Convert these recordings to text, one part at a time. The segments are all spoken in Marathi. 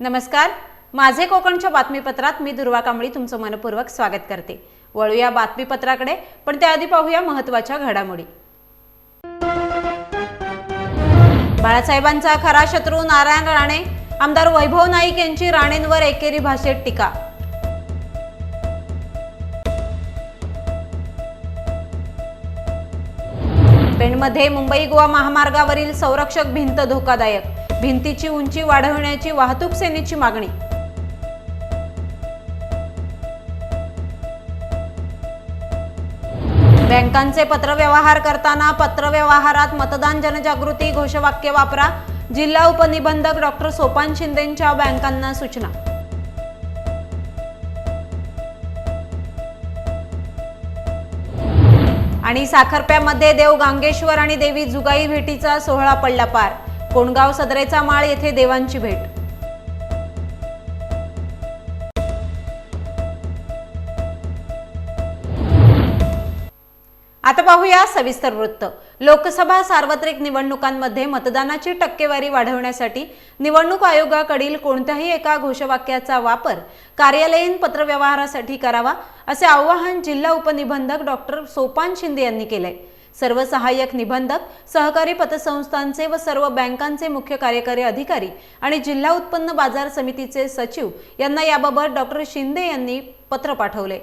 नमस्कार. माझे कोकणच्या बातमीपत्रात मी दुर्वा कांबळी तुमचं मनपूर्वक स्वागत करते. वळूया बातमीपत्राकडे पण त्याआधी पाहूया महत्त्वाच्या घडामोडी. बाळासाहेबांचा खरा शत्रू नारायण राणे आमदार वैभव नाईक यांची राणेंवर एकेरी भाषेत टीका. पेणमध्ये मुंबई गोवा महामार्गावरील संरक्षक भिंत धोकादायक. भिंतीची उंची वाढवण्याची वाहतूक सेनेची मागणी. बँकांचे पत्रव्यवहार करताना पत्रव्यवहारात मतदान जनजागृती घोषवाक्य वापरा. जिल्हा उपनिबंधक डॉक्टर सोपान शिंदेंच्या बँकांना सूचना. आणि साखरप्यामध्ये देव गांगेश्वर आणि देवी जुगाई भेटीचा सोहळा पडला पार. कोणगाव सदरेचा माळ येथे देवांची भेट. आता पाहूया सविस्तर वृत्त. लोकसभा सार्वत्रिक निवडणुकांमध्ये मतदानाची टक्केवारी वाढवण्यासाठी निवडणूक आयोगाकडील कोणत्याही एका घोषवाक्याचा वापर कार्यालयीन पत्रव्यवहारासाठी करावा असे आवाहन जिल्हा उपनिबंधक डॉक्टर सोपान शिंदे यांनी केले सर्व सहाय्यक निबंधक सहकारी पतसंस्थांचे व सर्व बँकांचे मुख्य कार्यकारी अधिकारी आणि जिल्हा उत्पन्न बाजार समितीचे सचिव यांना याबाबत डॉक्टर शिंदे यांनी पत्र पाठवले.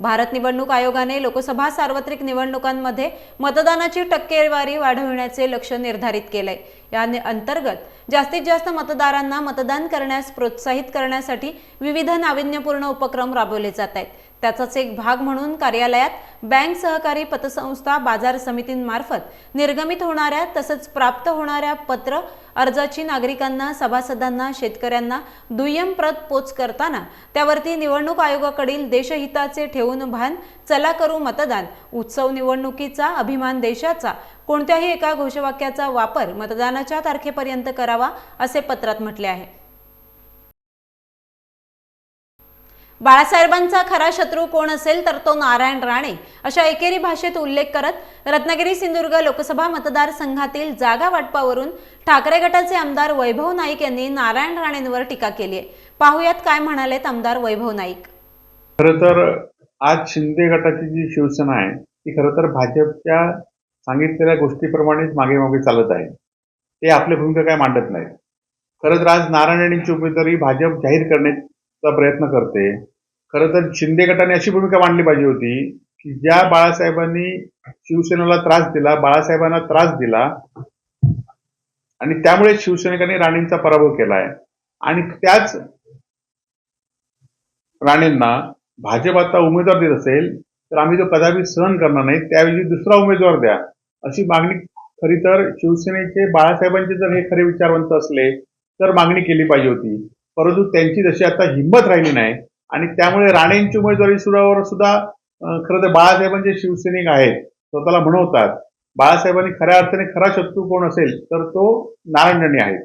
भारत निवडणूक आयोगाने लोकसभा सार्वत्रिक निवडणुकांमध्ये मतदानाची टक्केवारी वाढविण्याचे लक्ष्य निर्धारित केलंय या अंतर्गत जास्तीत जास्त मतदारांना मतदान करण्यास प्रोत्साहित करण्यासाठी विविध नाविन्यपूर्ण उपक्रम राबवले जात आहेत. त्याचाच एक भाग म्हणून कार्यालयात बँक सहकारी पतसंस्था बाजार समितींमार्फत निर्गमित होणाऱ्या तसंच प्राप्त होणाऱ्या पत्र अर्जाची नागरिकांना सभासदांना शेतकऱ्यांना दुय्यम प्रत पोच करताना त्यावरती निवडणूक आयोगाकडील देशहिताचे ठेवून भान चला करू मतदान उत्सव निवडणुकीचा अभिमान देशाचा कोणत्याही एका घोषवाक्याचा वापर मतदानाच्या तारखेपर्यंत करावा असे पत्रात म्हटले आहे. बाळासाहेबांचा खरा शत्रू कोण असेल तर तो नारायण राणे अशा एकेरी भाषेत उल्लेख करत रत्नागिरी सिंधुदुर्ग लोकसभा मतदारसंघातील जागा वाटपावरून ठाकरे गटाचे आमदार वैभव नाईक यांनी नारायण राणेंवर टीका केली आहे. पाहुयात काय म्हणालेत आमदार वैभव नाईक. खरं तर आज शिंदे गटाची जी शिवसेना आहे ती खरं तर भाजपच्या सांगितलेल्या गोष्टीप्रमाणेच मागे मागे चालत आहे. ते आपली भूमिका काय मांडत नाहीत. खरं तर आज नारायण राणेंची उमेदवारी भाजप जाहीर करण्यात प्रयत्न करते. खरं तर शिंदे गटाने अशी भूमिका मांडली पाहिजे होती की ज्या बाळासाहेबांनी शिवसेनेला त्रास दिला बाळासाहेबांना त्रास दिला आणि त्यामुळे शिवसैनिकांनी राणेंचा पराभव केलाय. आणि त्याच राणेंना भाजप आता उमेदवार देत असेल तर आम्ही तो कदापि सहन करणार नाही. त्याऐवजी दुसरा उमेदवार द्या. अशी मागणी खरी तर शिवसेनेचे बाळासाहेबांचे जर हे खरे विचारवंत असले तर मागणी केली पाहिजे होती. परंतु त्यांची जशी आता हिंमत राहिली नाही आणि त्यामुळे राणेंची उमेदवारी सुरावर सुद्धा खरं तर बाळासाहेबांचे शिवसैनिक आहेत स्वतःला म्हणवतात. बाळासाहेबांनी खऱ्या अर्थाने खरा शत्रू कोण असेल तर तो नारायण राणे आहे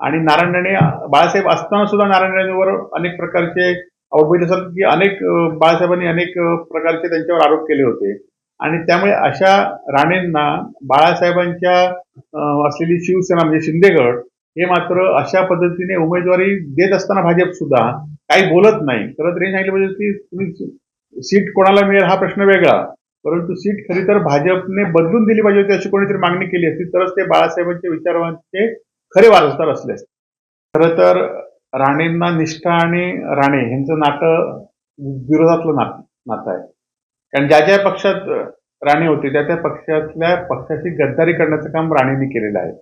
आणि नारायण राणे बाळासाहेब असताना सुद्धा नारायण राणेवर अनेक प्रकारचे आपण बघितलं असाल की अनेक बाळासाहेबांनी अनेक प्रकारचे त्यांच्यावर आरोप केले होते. आणि त्यामुळे अशा राणेंना बाळासाहेबांच्या असलेली शिवसेना म्हणजे शिंदेगड हे मात्र अशा पद्धतीने उमेदवारी देत असताना भाजप सुद्धा काही बोलत नाही. खरं तर हे सांगितलं पाहिजे की तुम्ही सीट कोणाला मिळेल हा प्रश्न वेगळा. परंतु सीट खरी तर भाजपने बदलून दिली पाहिजे होती अशी कोणीतरी मागणी केली असती. तरच ते बाळासाहेबांच्या विचारांचे खरे वारसदार असले असते. खरं तर राणेंना निष्ठा आणि राणे यांचं नातं विरोधातलं नात नातं आहे. कारण ज्या ज्या पक्षात राणे होते त्या त्या पक्षातल्या पक्षाची गद्दारी करण्याचं काम राणेंनी केलेलं आहे.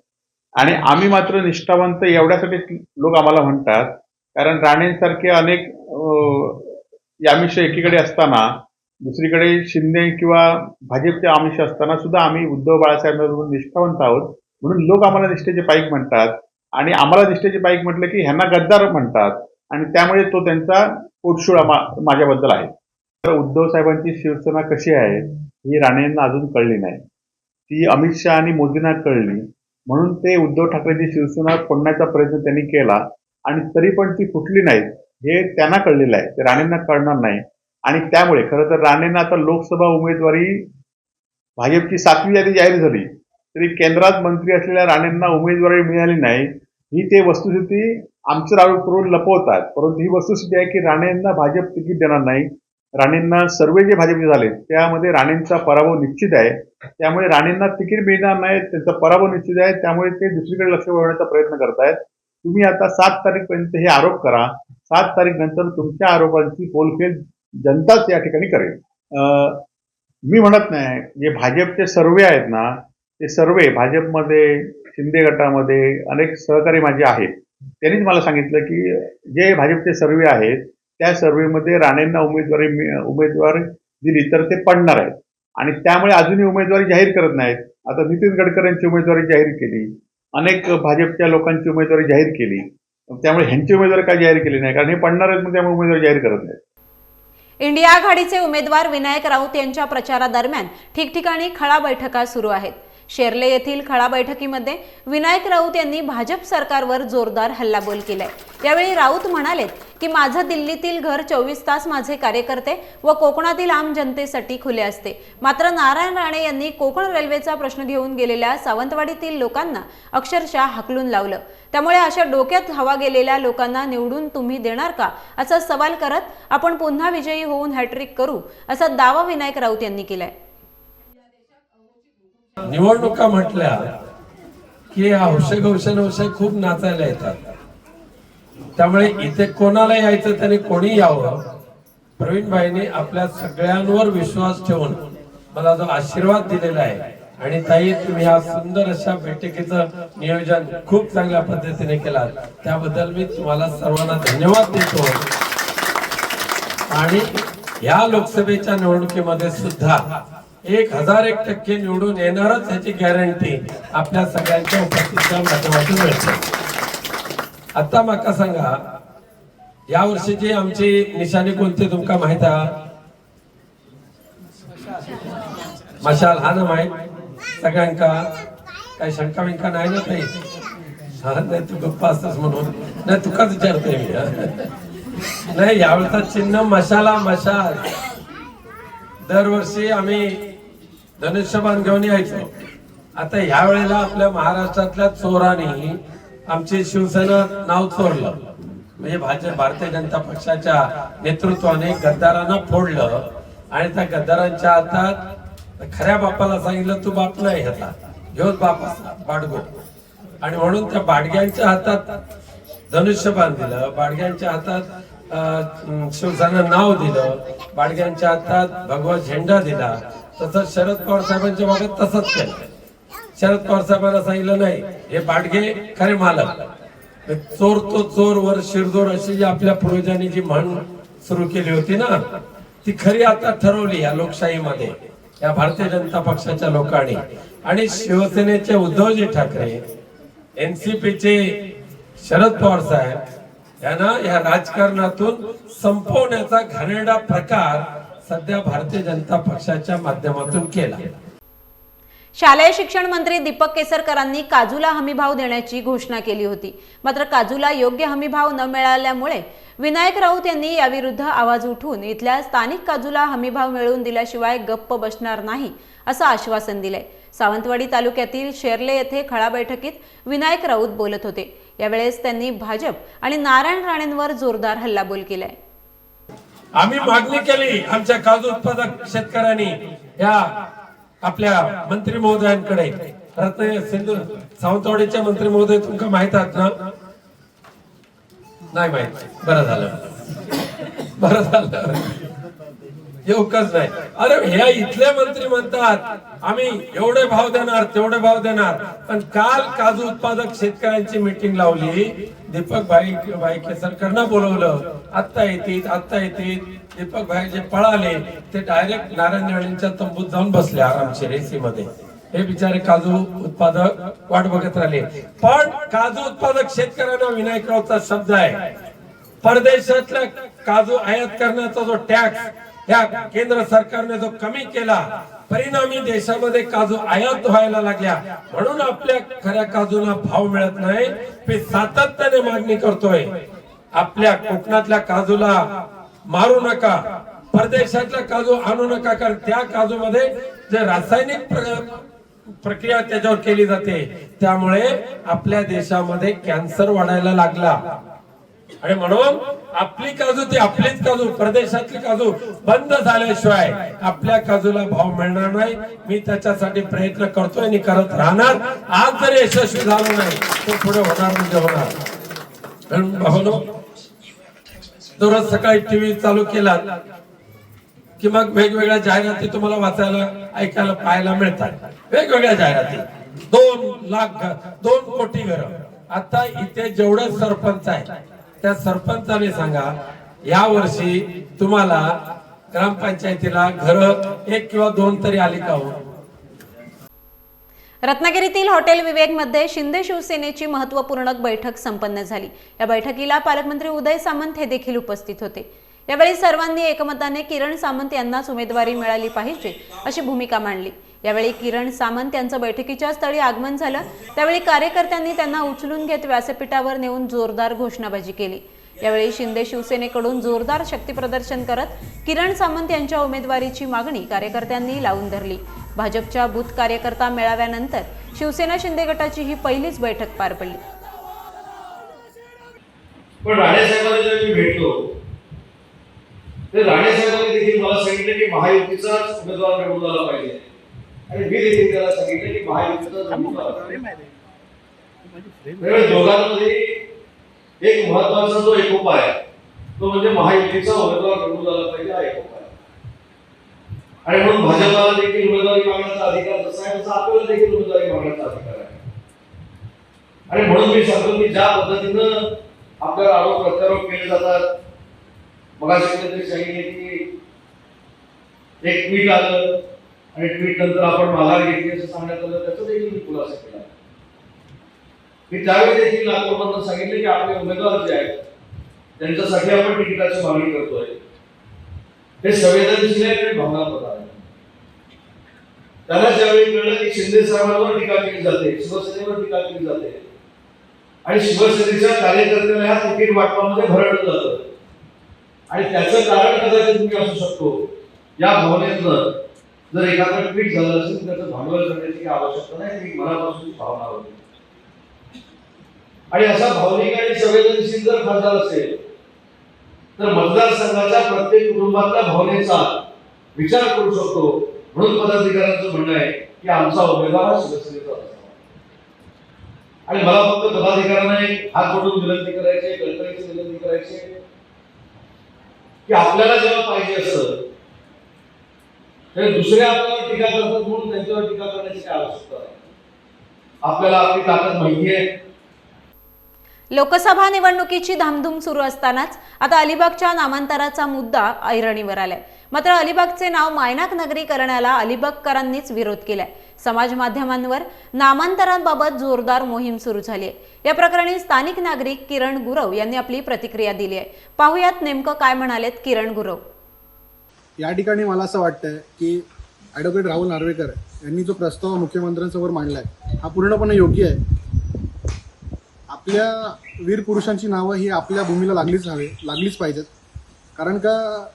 आणि आम्ही मात्र निष्ठावंत एवढ्यासाठी लोक आम्हाला म्हणतात कारण राणेंसारखे अनेक आमिष एकीकडे असताना दुसरीकडे शिंदे किंवा भाजपचे आमिष असताना सुद्धा आम्ही उद्धव बाळासाहेबांबरोबर निष्ठावंत आहोत. म्हणून लोक आम्हाला निष्ठेचे पाईक म्हणतात. आणि आम्हाला निष्ठेचे पाईक म्हटलं की ह्यांना गद्दार म्हणतात. आणि त्यामुळे तो त्यांचा पोटशूळ माझ्याबद्दल आहे. तर उद्धव साहेबांची शिवसेना कशी आहे ही राणेंना अजून कळली नाही. ती अमित शहा आणि मोदींना कळली. म्हणून ते उद्धव ठाकरेंची शिवसेना फोडण्याचा प्रयत्न त्यांनी केला. आणि तरी पण ती फुटली नाही. हे त्यांना कळलेलं आहे. ते राणेंना कळणार नाही. आणि त्यामुळे खरं तर राणेंना आता लोकसभा उमेदवारी भाजपची सातवी यादी जाहीर झाली. तरी केंद्रात मंत्री असलेल्या राणेंना उमेदवारी मिळाली नाही. ही ते वस्तुस्थिती आमचं आरोप करून लपवतात. परंतु ही वस्तुस्थिती आहे की राणेंना भाजप तिकीट देणार नाही. राणेंना सर्वे जे भाजपचे झाले त्यामध्ये राणेंचा पराभव निश्चित आहे. त्यामुळे राणेंना तिकीट मिळणार नाही त्यांचा पराभव निश्चित आहे त्यामुळे ते दुसरीकडे लक्ष वळवण्याचा प्रयत्न करतायत. तुम्ही आता सात तारीखपर्यंत हे आरोप करा. सात तारीख नंतर तुमच्या आरोपांची पोलखेल जनताच या ठिकाणी करेल. मी म्हणत नाही जे भाजपचे सर्वे आहेत ना ते सर्वे भाजपमध्ये शिंदे गटामध्ये अनेक सहकारी माझे आहेत. त्यांनीच मला सांगितलं की जे भाजपचे सर्वे आहेत त्या सर्वेमध्ये राणेंना उमेदवारी उमेदवार दिली तर ते पडणार आहेत. आणि त्यामुळे अजूनही उमेदवारी जाहीर करत नाहीत. आता नितीन गडकरींची उमेदवारी जाहीर केली. अनेक भाजपच्या लोकांची उमेदवारी जाहीर केली. त्यामुळे ह्यांची उमेदवारी काय जाहीर केली नाही? कारण हे पडणार आहेत त्यामुळे उमेदवारी जाहीर करत नाहीत. इंडिया आघाडीचे उमेदवार विनायक राऊत यांच्या प्रचारादरम्यान ठिकठिकाणी खळा बैठका सुरू आहेत. शेर्ले येथील खळा बैठकीमध्ये विनायक राऊत यांनी भाजप सरकारवर जोरदार हल्लाबोल केलाय. यावेळी राऊत म्हणालेत की माझं दिल्लीतील घर चोवीस तास माझे कार्यकर्ते व कोकणातील आम जनतेसाठी खुले असते. मात्र नारायण राणे यांनी कोकण रेल्वेचा प्रश्न घेऊन गेलेल्या सावंतवाडीतील लोकांना अक्षरशः हाकलून लावलं. त्यामुळे अशा डोक्यात हवा गेलेल्या लोकांना निवडून तुम्ही देणार का? असा सवाल करत आपण पुन्हा विजयी होऊन हॅट्रिक करू असा दावा विनायक राऊत यांनी केलाय. निवडणुका म्हटल्या की हौशे गौशे नवशे खूप नाचायला येतात. त्यामुळे इथे कोणाला यायचं त्याने कोणी यावं प्रवीणबाईंनी आपल्या सगळ्यांवर विश्वास ठेवून मला जो आशीर्वाद दिलेला आहे आणि ताई तुम्ही या सुंदर अशा बैठकीचं नियोजन खूप चांगल्या पद्धतीने केलात. त्याबद्दल मी तुम्हाला सर्वांना धन्यवाद देतो. आणि या लोकसभेच्या निवडणुकीमध्ये सुद्धा एक हजार एक टक्के निवडून येणारच याची गॅरंटी आपल्या सगळ्यांच्या उपस्थितीच्या माध्यमातून मिळते. आता माका सांगा या वर्षीची आमची निशाणी कोणती तुमका माहीत आहे? मशाल हा ना माहीत? सगळ्यांका? काही शंका विंका नाही ना काही हा नाही तू गप्पा असतास म्हणून. नाही तुकाच विचारतोय मी नाही यावेळेचा चिन्ह मशाला मशाल. दरवर्षी आम्ही धनुष्यबाण घेऊन यायचो. आता ह्या वेळेला आपल्या महाराष्ट्रातल्या चोरांनी आमची शिवसेना नाव चोरलं. म्हणजे भाजप भारतीय जनता पक्षाच्या नेतृत्वाने गद्दारांना फोडलं. आणि त्या गद्दारांच्या हातात खऱ्या बापाला सांगितलं तू बाप नाही ह्याचा घेऊन बाप असा बाडगो आणि म्हणून त्या बाडग्यांच्या हातात धनुष्यबाण दिलं. बाडग्यांच्या हातात शिवसेना नाव दिलं. बाडग्यांच्या हातात भगवा झेंडा दिला. तसंच शरद पवार साहेबांच्या बाबत तसंच केलं. शरद पवार साहेबांना सांगितलं नाही हे बाडगे खरे मालक. चोर तो चोर वर शिरदोर अशी जी आपल्या पूर्वजांनी जी म्हण सुरू केली होती ना ती खरी आता ठरवली या लोकशाहीमध्ये या भारतीय जनता पक्षाच्या लोकांनी. आणि शिवसेनेचे उद्धवजी ठाकरे एनसीपीचे शरद पवार साहेब यांना या राजकारणातून संपवण्याचा घाणेरडा प्रकार सध्या भारतीय जनता पक्षाच्या माध्यमातून केला. शालेय शिक्षण मंत्री दीपक केसरकरांनी काजूला हमीभाव देण्याची घोषणा केली होती. मात्र काजूला योग्य हमीभाव न मिळाल्यामुळे विनायक राऊत यांनी याविरुद्ध आवाज उठून इथल्या स्थानिक काजूला हमीभाव मिळवून दिल्याशिवाय गप्प बसणार नाही असं आश्वासन दिलंय. सावंतवाडी तालुक्यातील शेर्ले येथे खळा बैठकीत विनायक राऊत बोलत होते. यावेळेस त्यांनी भाजप आणि नारायण राणेंवर जोरदार हल्लाबोल केलाय. आम्ही मागणी केली आमच्या काजू उत्पादक शेतकऱ्यांनी या आपल्या मंत्री महोदयांकडे. रत्न सिंधू सावंतवाडीचे मंत्री महोदय तुमका माहीत आहात ना? नाही माहीत. बरं झालं. बरं झालं. येऊकच नाही. अरे ह्या इथले मंत्री म्हणतात आम्ही एवढे भाव देणार तेवढे भाव देणार. पण काल काजू उत्पादक शेतकऱ्यांची मीटिंग लावली. दीपक भाई भाई केसरकरनं बोलवलं. आत्ता येतील आत्ता येतील. दीपक भाई जे पळाले ते डायरेक्ट नारायण राणेंच्या तंबूत जाऊन बसले आरामशीर एसी मध्ये. हे बिचारे काजू उत्पादक वाट बघत राहिले. पण काजू उत्पादक शेतकऱ्यांना विनायकरावचा शब्द आहे. परदेशातल्या काजू आयात करण्याचा जो टॅक्स या केंद्र सरकारने जो कमी केला परिणामी देशामध्ये काजू आयात व्हायला लागल्या. म्हणून आपल्या खऱ्या काजूला भाव मिळत नाही. मी सातत्याने मागणी करतोय आपल्या कोकणातल्या काजूला मारू नका परदेशातल्या काजू आणू नका कारण त्या काजूमध्ये जे रासायनिक प्रक्रिया त्याच्यावर केली जाते. त्यामुळे आपल्या देशामध्ये कॅन्सर वाढायला लागला. आणि म्हणून आपली काजू ती आपलीच काजू प्रदेशातली काजू बंद झाल्याशिवाय आपल्या काजूला भाव मिळणार नाही. मी त्याच्यासाठी प्रयत्न करतोय आणि करत राहणार. आज जर यशस्वी झालो नाही तो पुढे होणार म्हणजे होणार. भावनो दररोज सकाळी टीव्ही चालू केला की मग वेगवेगळ्या जाहिराती तुम्हाला वाचायला ऐकायला पाहायला मिळतात. वेगवेगळ्या जाहिराती. दोन लाख दोन कोटी घर. आता इथे जेवढे सरपंच आहे त्या सरपंचाने सांगा या वर्षी तुम्हाला ग्रामपंचायतीला घर एक किंवा दोन तरी आली का हो? रत्नागिरीतील हॉटेल विवेकमध्ये शिंदे शिवसेनेची महत्त्वपूर्ण बैठक संपन्न झाली. या बैठकीला पालकमंत्री उदय सामंत हे देखील उपस्थित होते. यावेळी सर्वांनी एकमताने किरण सामंत यांनाच उमेदवारी मिळाली पाहिजे अशी भूमिका मांडली. यावेळी किरण सामंत यांचं बैठकीच्या स्थळी आगमन झालं. त्यावेळी कार्यकर्त्यांनी त्यांना उचलून घेत व्यासपीठावर नेऊन जोरदार घोषणाबाजी केली. यावेळी शिंदे शिवसेनेकडून जोरदार शक्तीप्रदर्शन करत किरण सामंत यांच्या उमेदवारीची मागणी कार्यकर्त्यांनी लावून धरली. भाजपच्या बूथ कार्यकर्ता मेळाव्यानंतर शिवसेना शिंदे गटाची ही पहिलीच बैठक पार पडली. पण राणेसाहेबांना जेव्हा मी भेटलो तर राणेसाहेबांनी देखील मला सांगितलं की महायुतीचाच उमेदवार निवडून आला पाहिजे. आणि मी देखील त्याला सांगितलं की दोघांमध्ये एक महत्त्वाचा जो एकोपा आहे तो म्हणजे महायुतीचा उमेदवार निवडून आला पाहिजे हा एकोपा आहे. आणि म्हणून भाजपला देखील उमेदवारी मागण्याचा अधिकार जसा आहे तसा आपल्याला देखील उमेदवारी मागण्याचा अधिकार आहे. आणि म्हणून मी सांगतो की ज्या पद्धतीनं आपल्याला आरोप प्रत्यारोप केले जातात मग सांगितले की एक ट्विट आलं आणि ट्विट नंतर आपण माघार घेतली असं सांगण्यात आलं त्याचा देखील मी खुलासा केला. मी त्यावेळी देखील नागपूरमधून सांगितले की आपले उमेदवार जे आहेत त्यांच्यासाठी आपण तिकिटाची मागणी करतोय. हे संवेदनशील आहे आणि भावनात्मक आहे त्याला ज्यावेळी कळलं की शिंदे साहेबांवर टीका केली जाते शिवसेनेवर टीका केली जाते आणि शिवसेनेच्या कार्यकर्त्याला ह्या तिकीट वाटपामध्ये भरडलं जातं. आणि त्याचं कारण कदाचित तुम्ही असू शकतो. या भावनेतनं जर एखादं ट्विट झालं असेल तर त्याचं भांडवल करण्याची काही आवश्यकता नाही ती मनापासून भावना होती. आणि असा भावनिक आणि संवेदनशील जर खासदार असेल तर मतदारसंघाच्या प्रत्येक कुटुंबातल्या भावनेचा विचार करू शकतो. म्हणून पदाधिकाऱ्यांचं म्हणणं आहे की आमचा उमेदवार हा शिवसेनेचा आणि मला फक्त पदाधिकाऱ्यांना एक हात जोडून विनंती करायची कल्पनेची विनंती करायची की आपल्याला जेव्हा पाहिजे असं तेव्हा दुसरे टीका करतात म्हणून त्यांच्यावर टीका करण्याची काय आवश्यकता आहे? आपल्याला आपली ताकद माहिती आहे. लोकसभा निवडणुकीची धामधूम सुरू असतानाच आता अलिबागच्या नामांतराचा मुद्दा ऐरणीवर आलाय. मात्र अलिबागचे नाव मायनाक नगरी करण्याला अलिबागकरांनीच विरोध केलाय. समाज माध्यमांवर नामांतरांबाबत जोरदार मोहीम सुरू झाली आहे या प्रकरणी स्थानिक नागरिक किरण गुरव यांनी आपली प्रतिक्रिया दिली आहे पाहुयात नेमकं काय म्हणालेत किरण गुरव. या ठिकाणी मला असं वाटतंय की ॲडव्होकेट राहुल नार्वेकर यांनी जो प्रस्ताव मुख्यमंत्र्यांसमोर मांडला आहे हा पूर्णपणे योग्य आहे. आपल्या वीर पुरुषांची नावं ही आपल्या भूमीला लागलीच हवे लागलीच पाहिजेत. कारण का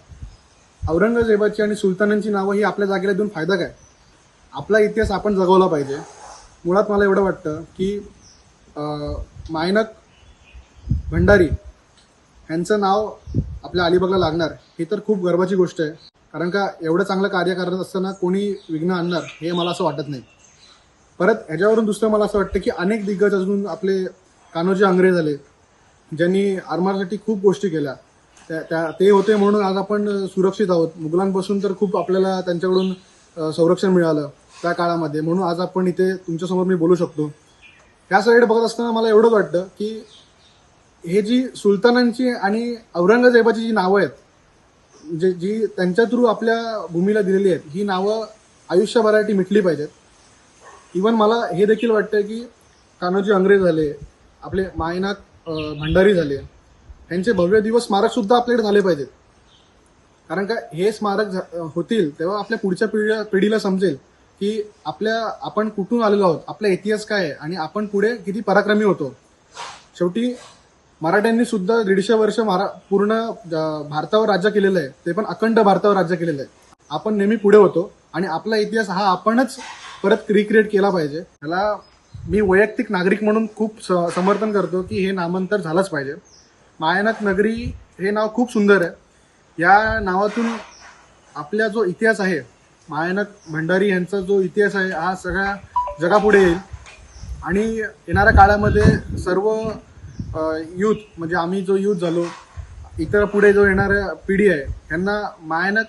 औरंगजेबाची आणि सुलतानांची नावं ही आपल्या जागेला देऊन फायदा काय? आपला इतिहास आपण जगवला पाहिजे. मुळात मला एवढं वाटतं की मायनक भंडारी यांचं नाव आपल्या अलिबागला लागणार ही तर खूप गर्वाची गोष्ट आहे. कारण का एवढं चांगलं कार्य करत असताना कोणी विघ्न आणणार हे मला असं वाटत नाही. परत ह्याच्यावरून दुसरं मला असं वाटतं की अनेक दिग्गज अजून आपले कान्होजी आंग्रे झाले ज्यांनी आरमारसाठी खूप गोष्टी केल्या. त्या त्या ते होते म्हणून आज आपण सुरक्षित आहोत. मुघलांपासून तर खूप आपल्याला त्यांच्याकडून संरक्षण मिळालं त्या काळामध्ये. म्हणून आज आपण इथे तुमच्यासमोर मी बोलू शकतो. ह्या साईड बघत असताना मला एवढंच वाटतं की हे जी सुलतानांची आणि औरंगजेबाची जी नावं आहेत जे जी त्यांच्या थ्रू आपल्या भूमीला दिलेली आहेत ही नावं आयुष्यभरायटी मिटली पाहिजेत. इवन मला हे देखील वाटतं की कान्होजी अंग्रे झाले आपले मायनाथ भंडारी झाले यांचे भव्य दिवस स्मारकसुद्धा आपल्याकडे झाले पाहिजेत. कारण का हे स्मारक झा- होतील तेव्हा आपल्या पुढच्या पिढीला पिढीला समजेल की आपल्या आपण कुठून आलेलो आहोत आपला इतिहास काय आहे आणि आपण पुढे किती पराक्रमी होतो. शेवटी मराठ्यांनी सुद्धा दीडशे वर्ष महारा पूर्ण भारतावर राज्य केलेलं आहे. ते पण अखंड भारतावर राज्य केलेलं आहे. आपण नेहमी पुढे होतो आणि आपला इतिहास हा आपणच परत रिक्रिएट केला पाहिजे. ह्याला मी वैयक्तिक नागरिक म्हणून खूप स समर्थन करतो की हे नामांतर झालंच पाहिजे. मायानक नगरी हे नाव खूप सुंदर आहे. या नावातून आपला जो इतिहास आहे मायानक भंडारी यांचा जो इतिहास आहे हा सगळ्या जगापुढे येईल. आणि येणाऱ्या काळामध्ये सर्व यूथ म्हणजे आम्ही जो यूथ झालो इतर पुढे जो येणाऱ्या पिढी आहे यांना मायानक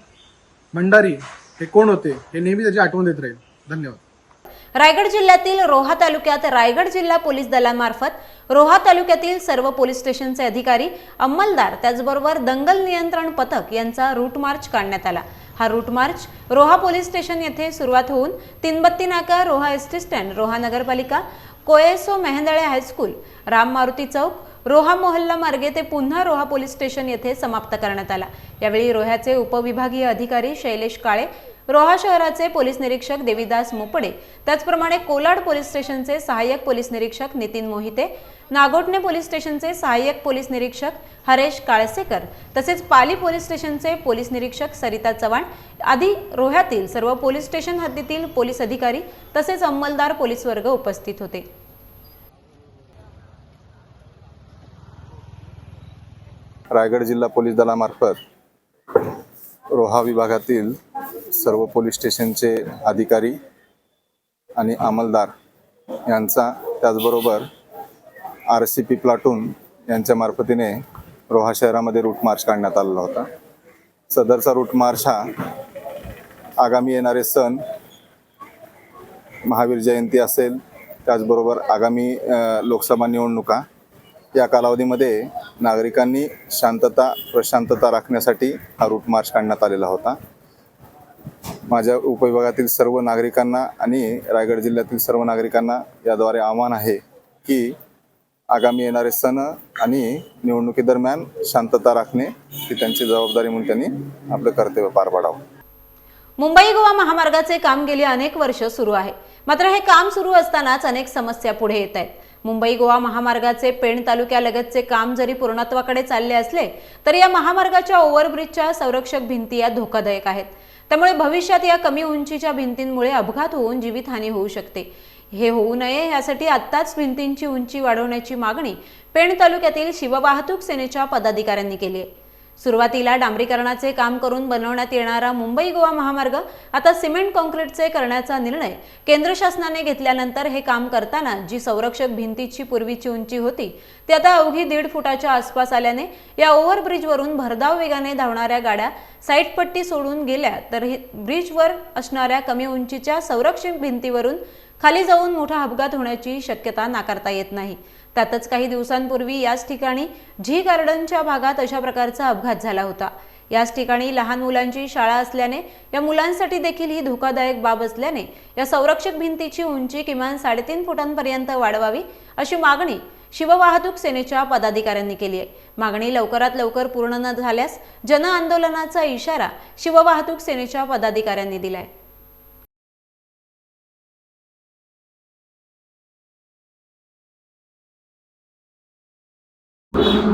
भंडारी हे कोण होते हे नेहमी त्याची आठवण देत राहील. धन्यवाद. रायगड जिल्ह्यातील रोहा तालुक्यात रायगड जिल्हा पोलीस दलामार्फत रोहा तालुक्यातील सर्व पोलीस स्टेशनचे अधिकारी अंमलदार त्याचबरोबर दंगल नियंत्रण पथक यांचा रूट मार्च काढण्यात आला. हा route march Roha police station येथे सुरुवात होऊन Teenbatti Naka Roha S T stand Roha नगरपालिका कोएसो मेहंदळे हायस्कूल राम मारुती चौक रोहा मोहल्ला मार्गे ते पुन्हा रोहा पोलीस स्टेशन येथे समाप्त करण्यात आला. यावेळी रोह्याचे उपविभागीय अधिकारी शैलेश काळे रोहा शहराचे पोलीस निरीक्षक देवीदास मोपडे त्याचप्रमाणे कोलाड पोलीस स्टेशनचे सहाय्यक पोलीस निरीक्षक नितीन मोहिते नागोटणे पोलीस स्टेशनचे सहाय्यक पोलीस निरीक्षक हरेश काळसेकर तसेच पाली पोलीस स्टेशनचे पोलीस निरीक्षक सरिता चव्हाण आदी रोह्यातील सर्व पोलीस स्टेशन हद्दीतील पोलीस अधिकारी तसेच अंमलदार पोलीस वर्ग उपस्थित होते. रायगड जिल्हा पोलीस दलामार्फत रोहा विभागातील सर्व पोलीस स्टेशनचे अधिकारी आणि अंमलदार यांचा त्याचबरोबर आर सी पी प्लाटून यांच्या मार्फतीने रोहा शहरामध्ये रूट मार्च काढण्यात आलेला होता. सदरचा रूट मार्च हा आगामी येणारे सण महावीर जयंती असेल त्याचबरोबर आगामी लोकसभा निवडणुका या कालावधीमध्ये नागरिकांनी शांतता प्रशांतता राखण्यासाठी हा रूट मार्च काढण्यात आलेला होता. माझ्या उपविभागातील सर्व नागरिकांना आणि रायगड जिल्ह्यातील सर्व नागरिकांना याद्वारे आव्हान आहे की आगामी येणारे सण आणि निवडणुकीदरम्यान शांतता राखणे ही त्यांची जबाबदारी म्हणून त्यांनी आपलं कर्तव्य पार पाडावं. मुंबई गोवा महामार्गाचे काम गेली अनेक वर्ष सुरू आहे. मात्र हे काम सुरू असतानाच अनेक समस्या पुढे येत आहेत. मुंबई गोवा महामार्गाचे पेण तालुक्यालगतचे काम जरी पूर्णत्वाकडे चालले असले तरी या महामार्गाच्या ओव्हरब्रिजच्या संरक्षक भिंती या धोकादायक आहेत. त्यामुळे भविष्यात या कमी उंचीच्या भिंतींमुळे अपघात होऊन जीवितहानी होऊ शकते. हे होऊ नये यासाठी आत्ताच भिंतींची उंची वाढवण्याची मागणी पेण तालुक्यातील शिववाहतूक सेनेच्या पदाधिकाऱ्यांनी केली आहे. सुरुवातीला डांबरीकरणाचे काम करून बनवण्यात येणारा मुंबई गोवा महामार्ग आता सिमेंट कॉन्क्रीटचे करण्याचा निर्णय केंद्र शासनाने घेतल्यानंतर हे काम करताना जी संरक्षक भिंतीची पूर्वीची उंची होती ती आता अवघी दीड फुटाच्या आसपास आल्याने या ओव्हरब्रिजवरून भरधाव वेगाने धावणाऱ्या गाड्या साईटपट्टी सोडून गेल्या तर ब्रिजवर असणाऱ्या कमी उंचीच्या संरक्षक भिंतीवरून खाली जाऊन मोठा अपघात होण्याची शक्यता नाकारता येत नाही. त्यातच काही दिवसांपूर्वी याच ठिकाणी झी गार्डनच्या भागात अशा प्रकारचा अपघात झाला होता. याच ठिकाणी लहान मुलांची शाळा असल्याने या मुलांसाठी देखील ही धोकादायक बाब असल्याने या संरक्षक भिंतीची उंची किमान साडेतीन फुटांपर्यंत वाढवावी अशी मागणी शिववाहतूक सेनेच्या पदाधिकाऱ्यांनी केली आहे. मागणी लवकरात लवकर पूर्ण न झाल्यास जनआंदोलनाचा इशारा शिववाहतूक सेनेच्या पदाधिकाऱ्यांनी दिलाय.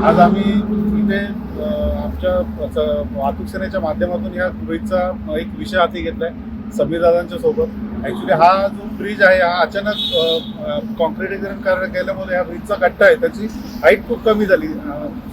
आज आम्ही इथे आमच्या स- वाहतूक सेनेच्या माध्यमातून या ब्रिजचा एक विषय हाती घेतलाय समीर दादांच्या सोबत. ऍक्च्युली हा जो ब्रिज आहे हा अचानक कॉन्क्रिटीकरण कार्य केल्यामुळे ह्या ब्रिजचा गट्टा आहे. त्याची हाईट खूप कमी झाली.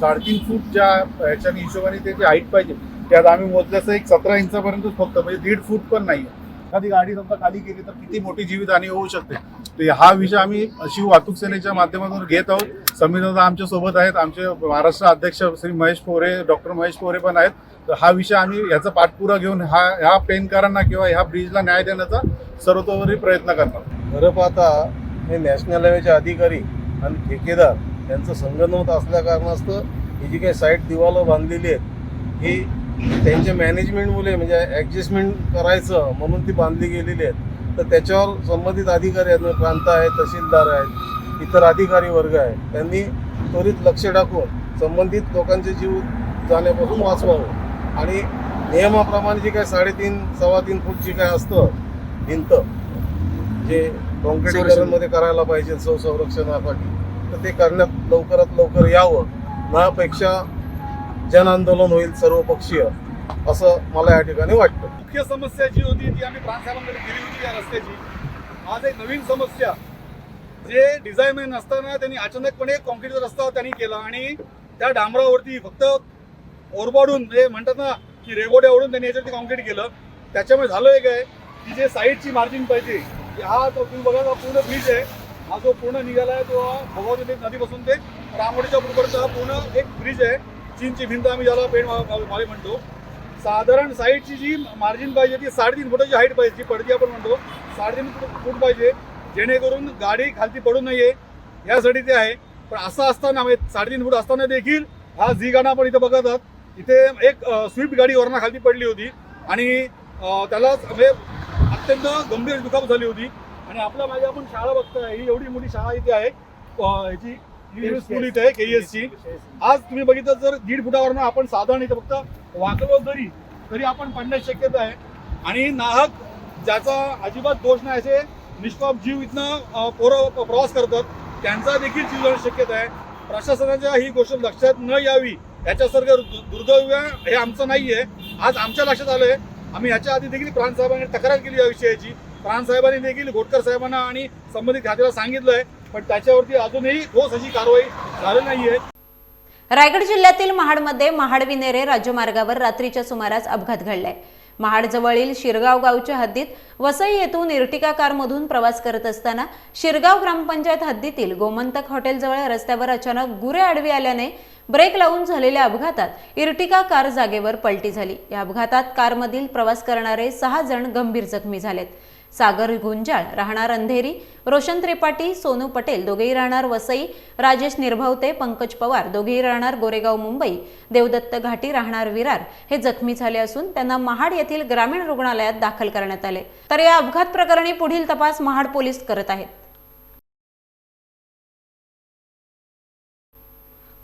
साडेतीन फूट ज्या ह्याच्याने हिशोबाने त्याची हाईट पाहिजे. त्यात आम्ही मोजल्याचं एक सतरा इंचापर्यंत फक्त म्हणजे दीड फूट पण नाही आहे एखादी गाडी समजा खाली गेली तर किती मोठी जीवितहानी होऊ शकते. तर हा विषय आम्ही शिव वाहतूक सेनेच्या माध्यमातून घेत आहोत. समीर दादा आमच्यासोबत आहेत. आमचे महाराष्ट्र अध्यक्ष श्री महेश पोरे डॉक्टर महेश पोरे पण आहेत. तर हा विषय आम्ही याचा पाठपुरा घेऊन हा ह्या पेनकारांना किंवा ह्या ब्रिजला न्याय देण्याचा सर्वतोपरी प्रयत्न करणार खरं पाहता हे नॅशनल हायवेचे अधिकारी आणि ठेकेदार यांचं संगणमत असल्या कारणास्तव ही जी काही साईट दिवालं बांधलेली आहेत ही त्यांच्या मॅनेजमेंटमुळे म्हणजे ॲडजस्टमेंट करायचं म्हणून ती बांधली गेलेली आहेत. तर त्याच्यावर संबंधित अधिकारी आहेत म्हणजे प्रांत आहेत तहसीलदार आहेत इतर अधिकारी वर्ग आहे त्यांनी त्वरित लक्ष टाकून संबंधित लोकांचे जीव जाण्यापासून वाचवावं. आणि नियमाप्रमाणे जे काय साडेतीन सव्वा तीन फूट जे काय असतं भिंत जे कॉन्क्रिटीकरणमध्ये करायला पाहिजे सौ संरक्षणासाठी तर ते करण्यात लवकरात लवकर यावं. नापेक्षा जन आंदोलन होईल सर्वपक्षीय असं मला या ठिकाणी वाटतं. मुख्य समस्या जी होती ती आम्ही प्रांत साहेबांकडे दिली होती या रस्त्याची. आज एक नवीन समस्या जे डिझाईन नसताना त्यांनी अचानकपणे कॉन्क्रीटचा रस्ता त्यांनी केला आणि त्या डांबरावरती फक्त ओरबाडून म्हणजे म्हणतात ना की रेगोड्या ओढून त्यांनी याच्यावरती कॉन्क्रीट केलं. त्याच्यामुळे झालं एक आहे की जे साईडची मार्जिन पाहिजे की हा तो तुम्ही बघा हा पूर्ण ब्रिज आहे. हा जो पूर्ण निघाला आहे तो भगवती नदीपासून ते रामोडीच्या पुढपर्यंत हा पूर्ण एक ब्रिज आहे. चीनची भिंत आम्ही ज्याला पेन माले म्हणतो. साधारण साईडची जी मार्जिन पाहिजे ती साडेतीन फुटाची हाईट पाहिजे जी पडदी आपण म्हणतो. साडेतीन फूट फूट पाहिजे जेणेकरून गाडी खालती पडू नये. यासाठी ते आहे. पण असं असताना म्हणजे साडेतीन फूट असताना देखील हा झी गाणं आपण इथं बघत आहात इथे एक स्विफ्ट गाडी वरना खालती पडली होती. आणि त्याला म्हणजे अत्यंत गंभीर दुखापत झाली होती. आणि आपल्या मागे आपण शाळा बघतोय ही एवढी मोठी शाळा इथे आहे. याची ह्याची स्कूल इथे आहे केईएसची आज तुम्ही बघितलं जर दीड फुटावरनं आपण साधारण इथं फक्त वागलो जरी तरी आपण पडण्याची शक्यता आहे. आणि नाहक ज्याचा अजिबात दोष नाही असे निष्पाप जीव इथनं पोरं प्रवास करतात त्यांचा देखील जीव जाण्याची शक्यता आहे. प्रशासनाच्या ही गोष्ट लक्षात न यावी याच्यासारखं दुर्दैव हे आमचं नाही आहे आज आमच्या लक्षात आलं आहे आम्ही याच्या आधी देखील प्राणसाहेबांनी तक्रार केली या विषयाची. प्राणसाहेबांनी देखील घोटकर साहेबांना आणि संबंधित खात्याला सांगितलं आहे पण त्याच्यावरती अजूनही ठोस अशी कारवाई झाली नाहीये. रायगड जिल्ह्यातील महाडमध्ये महाडविनेरे राज्यमार्गावर रात्रीच्या सुमारास अपघात घडलाय. महाड जवळील शिरगाव गावच्या हद्दीत वसई येथून इर्टिका कारमधून प्रवास करत असताना शिरगाव ग्रामपंचायत हद्दीतील गोमंतक हॉटेलजवळ रस्त्यावर अचानक गुरे आडवी आल्याने ब्रेक लावून झालेल्या अपघातात इर्टिका कार जागेवर पलटी झाली. या अपघातात कारमधील प्रवास करणारे सहा जण गंभीर जखमी झालेत. सागर गुंजाळ राहणार अंधेरी रोशन त्रिपाठी सोनू पटेल दोघेही राहणार वसई राजेश निर्भवते पंकज पवार दोघेही राहणार गोरेगाव मुंबई देवदत्त घाटी राहणार विरार. हे जखमी झाले असून त्यांना महाड येथील ग्रामीण रुग्णालयात दाखल करण्यात आले. तर या अपघात प्रकरणी पुढील तपास महाड पोलीस करत आहेत.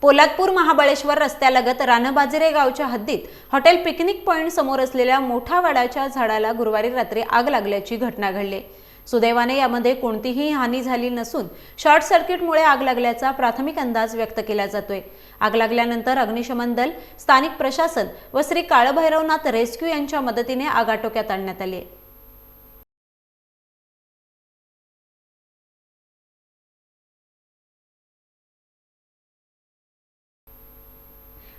पोलादपूर महाबळेश्वर रस्त्यालगत रानबाजिरे गावच्या हद्दीत हॉटेल पिकनिक पॉइंट समोर असलेल्या मोठ्या वाडाच्या झाडाला गुरुवारी रात्री आग लागल्याची घटना घडली. सुदैवाने यामध्ये कोणतीही हानी झाली नसून शॉर्ट सर्किटमुळे आग लागल्याचा प्राथमिक अंदाज व्यक्त केला जातोय. आग लागल्यानंतर अग्निशमन दल स्थानिक प्रशासन व श्री काळभैरवनाथ रेस्क्यू यांच्या मदतीने आग आटोक्यात आणण्यात आली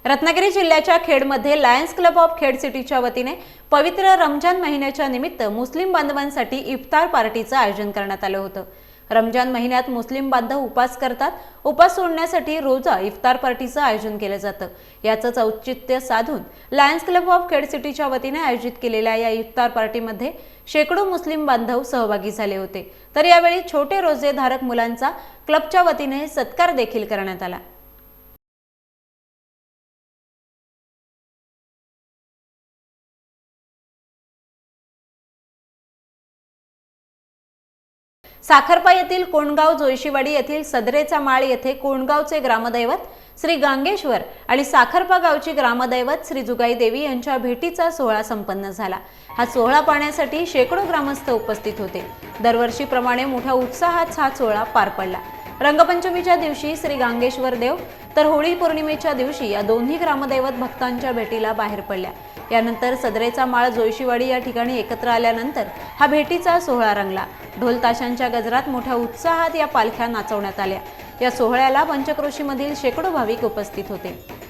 रत्नागिरी जिल्ह्याच्या खेडमध्ये लायन्स क्लब ऑफ खेड सिटीच्या वतीने पवित्र रमजान महिन्याच्या निमित्त मुस्लिम बांधवांसाठी इफ्तार पार्टीचं आयोजन करण्यात आलं होतं. रमजान महिन्यात मुस्लिम बांधव उपास करतात उपास सोडण्यासाठी रोजा इफ्तार पार्टीचं आयोजन केलं जातं. याचंच औचित्य साधून लायन्स क्लब ऑफ खेड सिटीच्या वतीने आयोजित केलेल्या या इफ्तार पार्टीमध्ये शेकडो मुस्लिम बांधव सहभागी झाले होते. तर यावेळी छोटे रोजेधारक मुलांचा क्लबच्या वतीने सत्कार देखील करण्यात आला. साखरपा येथील कोणगाव जोयशीवाडी येथील सदरेचा माळ येथे कोणगावचे ग्रामदैवत श्री गांगेश्वर आणि साखरपा गावची ग्रामदैवत श्री जुगाई देवी यांच्या भेटीचा सोहळा संपन्न झाला. हा सोहळा पाहण्यासाठी शेकडो ग्रामस्थ उपस्थित होते. दरवर्षीप्रमाणे मोठ्या उत्साहात हा सोहळा पार पडला. रंगपंचमीच्या दिवशी श्री गांगेश्वर देव तर होळी पौर्णिमेच्या दिवशी या दोन्ही ग्रामदैवत भक्तांच्या भेटीला बाहेर पडल्या. यानंतर सदरेचा माळ जोयशीवाडी या ठिकाणी एकत्र आल्यानंतर हा भेटीचा सोहळा रंगला. ढोल ताशांच्या गजरात मोठ्या उत्साहात या पालख्या नाचवण्यात आल्या. या सोहळ्याला पंचक्रोशीमधील शेकडो भाविक उपस्थित होते.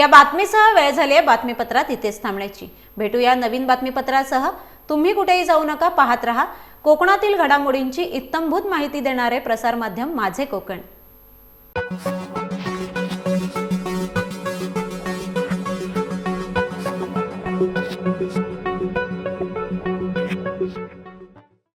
या बातमीसह वेळ झाली आहे बातमीपत्रात इथेच थांबण्याची. भेटूया नवीन बातमीपत्रासह. तुम्ही कुठेही जाऊ नका पाहत रहा. कोकणातील घडामोडींची इत्तंभूत माहिती देणारे प्रसारमाध्यम माझे कोकण.